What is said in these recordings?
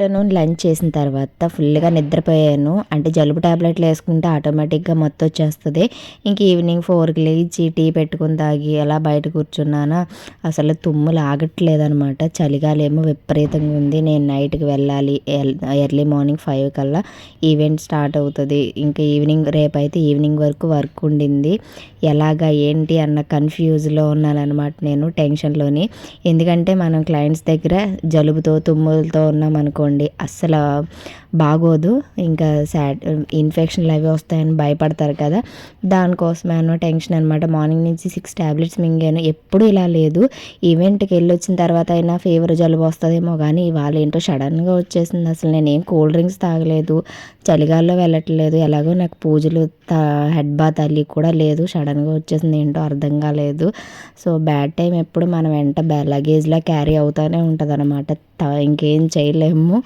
Afternoon lunch చేసిన తర్వాత ఫుల్గా నిద్రపోయాను. అంటే జలుబు టాబ్లెట్లు వేసుకుంటే ఆటోమేటిక్గా మొత్తం వచ్చేస్తుంది. ఇంక ఈవినింగ్ ఫోర్కి లేచి టీ పెట్టుకుని తాగి అలా బయట కూర్చున్నానా. అసలు తుమ్ములు ఆగట్లేదనమాట చలిగాలేమో విపరీతంగా ఉంది. నేను నైట్కి వెళ్ళాలి. ఎర్లీ మార్నింగ్ ఫైవ్ కల్లా ఈవెంట్ స్టార్ట్ అవుతుంది. ఇంకా ఈవినింగ్ రేపైతే ఈవినింగ్ వరకు వర్క్ ఉండింది. ఎలాగా ఏంటి అన్న కన్ఫ్యూజ్లో ఉన్నానమాట నేను టెన్షన్లోని. ఎందుకంటే మనం క్లయింట్స్ దగ్గర జలుబుతో తుమ్ములతో ఉన్నాం అనుకోండి అస్సలు బాగోదు. ఇంకా సాడ్ ఇన్ఫెక్షన్లు అవి వస్తాయని భయపడతారు కదా. దానికోసమేనో టెన్షన్ అనమాట మార్నింగ్ నుంచి సిక్స్ ట్యాబ్లెట్స్ మింగాను. ఎప్పుడు ఇలా లేదు. ఈవెంట్కి వెళ్ళి వచ్చిన తర్వాత అయినా ఫీవర్ జలుబు వస్తుందేమో కానీ ఇవాళ ఏంటో సడన్గా వచ్చేసింది అసలు. నేనేం కూల్ డ్రింక్స్ తాగలేదు. చలిగాల్లో వెళ్ళట్లేదు. ఎలాగో నాకు పూజలు హెడ్ బాత్ అల్లి కూడా లేదు. సడన్గా వచ్చేసింది ఏంటో అర్థం కాలేదు. సో బ్యాడ్ టైం ఎప్పుడు మనం వెంట లగేజ్లా క్యారీ అవుతూనే ఉంటుంది అనమాట ఇంకేం చేయలేము.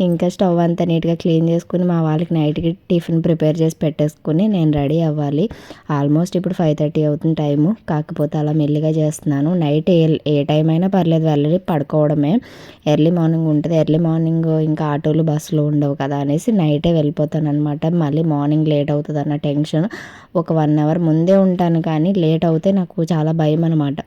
ఇంకా స్టవ్ అంతా నీట్గా క్లీన్ చేసుకుని మా వాళ్ళకి నైట్కి టిఫిన్ ప్రిపేర్ చేసి పెట్టేసుకుని నేను రెడీ అవ్వాలి. ఆల్మోస్ట్ ఇప్పుడు ఫైవ్ థర్టీ అవుతుంది టైము. కాకపోతే అలా మెల్లిగా చేస్తున్నాను. నైట్ ఏ ఏ టైం అయినా పర్లేదు వెళ్ళి పడుకోవడమే. ఎర్లీ మార్నింగ్ ఉంటుంది. ఎర్లీ మార్నింగ్ ఇంకా ఆటోలు బస్సులు ఉండవు కదా అనేసి నైటే వెళ్ళిపోతాను అనమాట మళ్ళీ మార్నింగ్ లేట్ అవుతుంది అన్న టెన్షన్. ఒక వన్ అవర్ ముందే ఉంటాను కానీ లేట్ అవుతే నాకు చాలా భయం అనమాట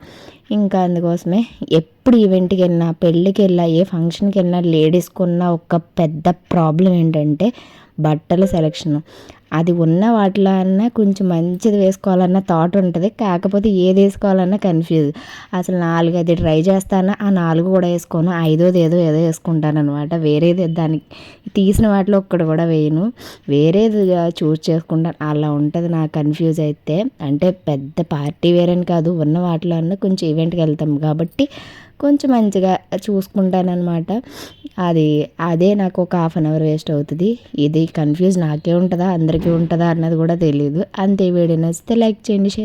ఇంకా అందుకోసమే ఎప్పుడు ఈవెంట్కి వెళ్ళినా పెళ్ళికి వెళ్ళినా ఏ ఫంక్షన్కి వెళ్ళినా లేడీస్కి ఉన్న ఒక పెద్ద ప్రాబ్లం ఏంటంటే బట్టల సెలక్షన్. అది ఉన్న వాటిలో అన్నా కొంచెం మంచిది వేసుకోవాలన్న థాట్ ఉంటుంది. కాకపోతే ఏది వేసుకోవాలన్నా కన్ఫ్యూజ్ అసలు నాలుగు అది ట్రై చేస్తాను ఆ నాలుగు కూడా వేసుకోను ఐదోది ఏదో ఏదో వేసుకుంటాను అనమాట వేరేది దానికి తీసిన వాటిలో ఒక్కటి కూడా వేయను. వేరేది చూస్ చేసుకుంటాను అలా ఉంటుంది నాకు కన్ఫ్యూజ్ అయితే. అంటే పెద్ద పార్టీ వేర్ అని కాదు ఉన్న వాటిలో అన్నా కొంచెం ఈవెంట్కి వెళ్తాం కాబట్టి కొంచెం మంచిగా చూసుకుంటానమాట అది అదే నాకు ఒక హాఫ్ అన్ అవర్ వేస్ట్ అవుతుంది. ఇది కన్ఫ్యూజ్ నాకే ఉంటుందా? అందరికీ ఉంటుందా? అన్నది కూడా తెలియదు అంతే వీడియో నచ్చితే లైక్ చేయండి షేర్